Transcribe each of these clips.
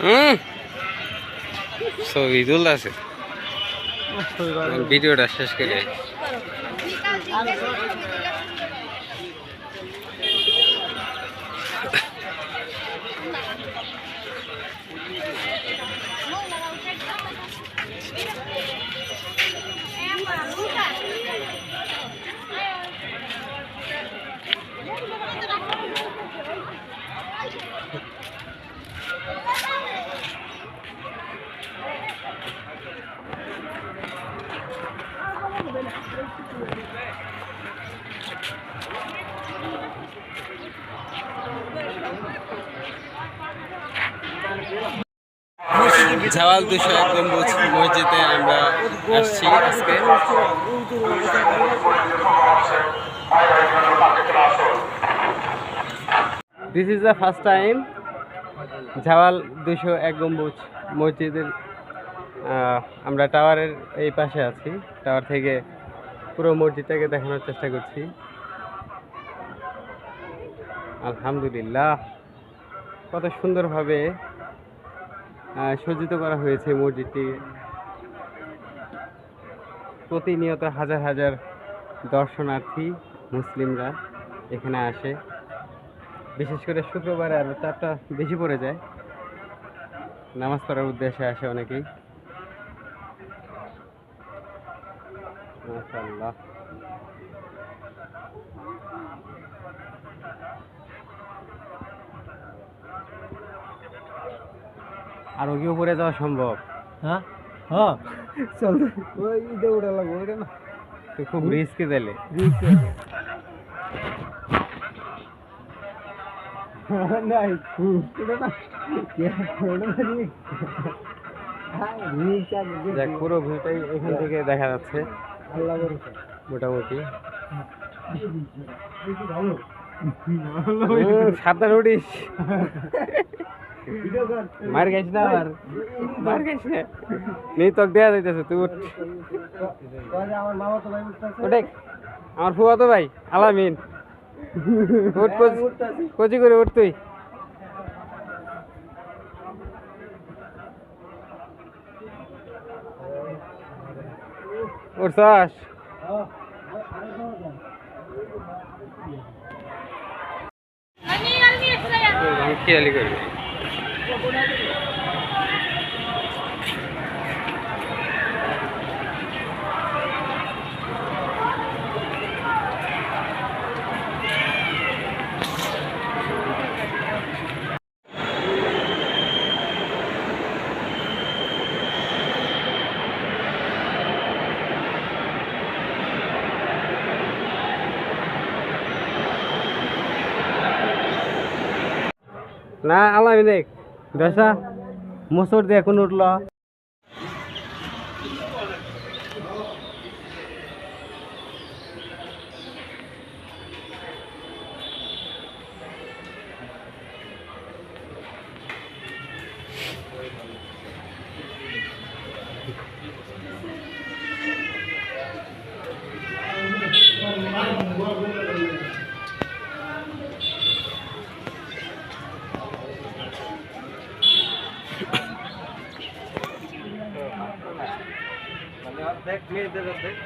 হুম। ছবি তুলতেছে ভিডিওটা শেষ করে ঝাওয়াল দুশো এক গম্বুজ মসজিদে আমরা আসছি আজকে। This is the first time ঝাওয়াল দুশো এক গম্বুজ মসজিদের আমরা টাওয়ারের এই পাশে আছি। টাওয়ার থেকে পুরো মসজিদটাকে দেখানোর চেষ্টা করছি। আলহামদুলিল্লাহ। কত সুন্দরভাবে সজ্জিত করা হয়েছে মসজিদটি। প্রতিনিয়ত হাজার হাজার দর্শনার্থী মুসলিমরা এখানে আসে। বিশেষ করে শুক্রবারে আরও চারটা বেশি পড়ে যায়। নামাজ পড়ার উদ্দেশ্যে আসে অনেকেই। মাশাআল্লাহ। আরও কি উপরে যাওয়া সম্ভব। হ্যাঁ? হ্যাঁ চল। ওই ইদে উড়া লাগবো ওইটা না। তো খুব রিস্কে দিলে নাই ওটা না। হ্যাঁ পুরো ভিউটাই এখান থেকে দেখা যাচ্ছে। মোটামুটি। হুম, সাবধান উঠিস মার না মার না নেই তোকে দেয়া যাইতেছে তুই উঠ। কয় আমার ফুয়া তো ভাই আলামিন। উঠ কচি করে উঠ তুই। উঠছাস। খেয়ালি করবি? না আলামি দেখ দশা মুসুর দিয়ে এখন উঠল। দেখ মেয়েদের দেখ।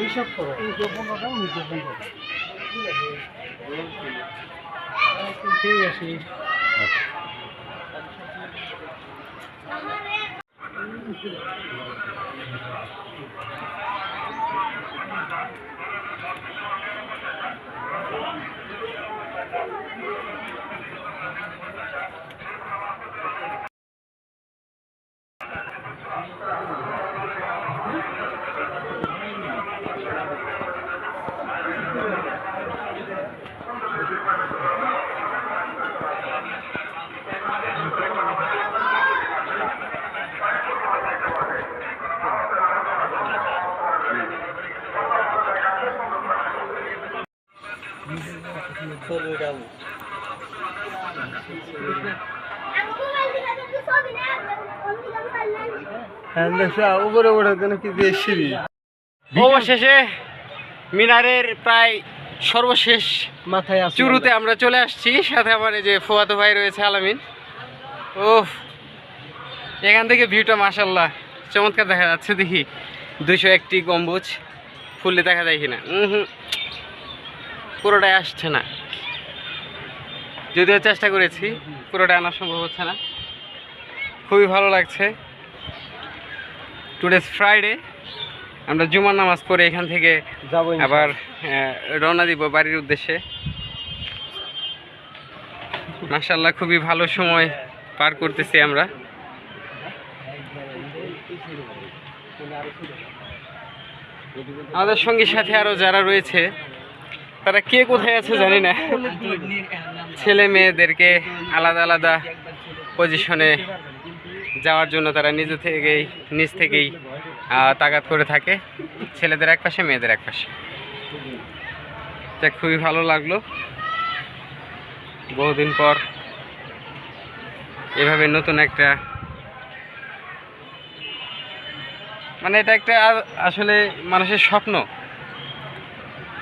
হিসাব করো ঠিক আছে ঠিক উপরে ওঠার জন্য কি দিয়ে সিঁড়ি? অবশেষে মিনারের প্রায় সর্বশেষ মাথায় চুরুতে আমরা চলে আসছি সাথে আমার এই যে ফুয়াতো ভাই রয়েছে আলামিন। ও এখান থেকে ভিউটা মাসাল্লাহ চমৎকার দেখা যাচ্ছে দেখি। দুশো একটি গম্বুজ ফুললে দেখা যায় কিনা। হুম পুরোটাই আসছে না। যদিও চেষ্টা করেছি পুরোটা আনা সম্ভব হচ্ছে না। খুবই ভালো লাগছে। টুডেস ফ্রাইডে আমরা জুমার নামাজ পড়ে এখান থেকে যাব আবার রওনা দিব বাড়ির উদ্দেশ্যে। মাসাল্লাহ খুবই ভালো সময় পার করতেছি আমরা। আমাদের সঙ্গী সাথে আরও যারা রয়েছে তারা কে কোথায় আছে জানি না। ছেলে মেয়েদেরকে আলাদা আলাদা পজিশনে যাওয়ার জন্য তারা নিজে থেকেই, নিজ থেকেই তাগাদ করে থাকে। ছেলেদের এক পাশে, মেয়েদের এক পাশে। এটা খুবই ভালো লাগল। বহুদিন পর এভাবে নতুন একটা মানে এটা একটা আসলে মানুষের স্বপ্ন।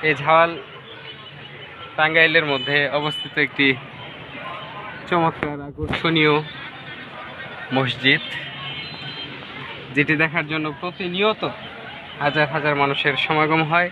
এই ঝাওয়াল টাঙ্গাইলের মধ্যে অবস্থিত একটি চমৎকার, আকর্ষণীয় মসজিদ, যেটি দেখার জন্য প্রতিনিয়ত হাজার হাজার মানুষের সমাগম হয়।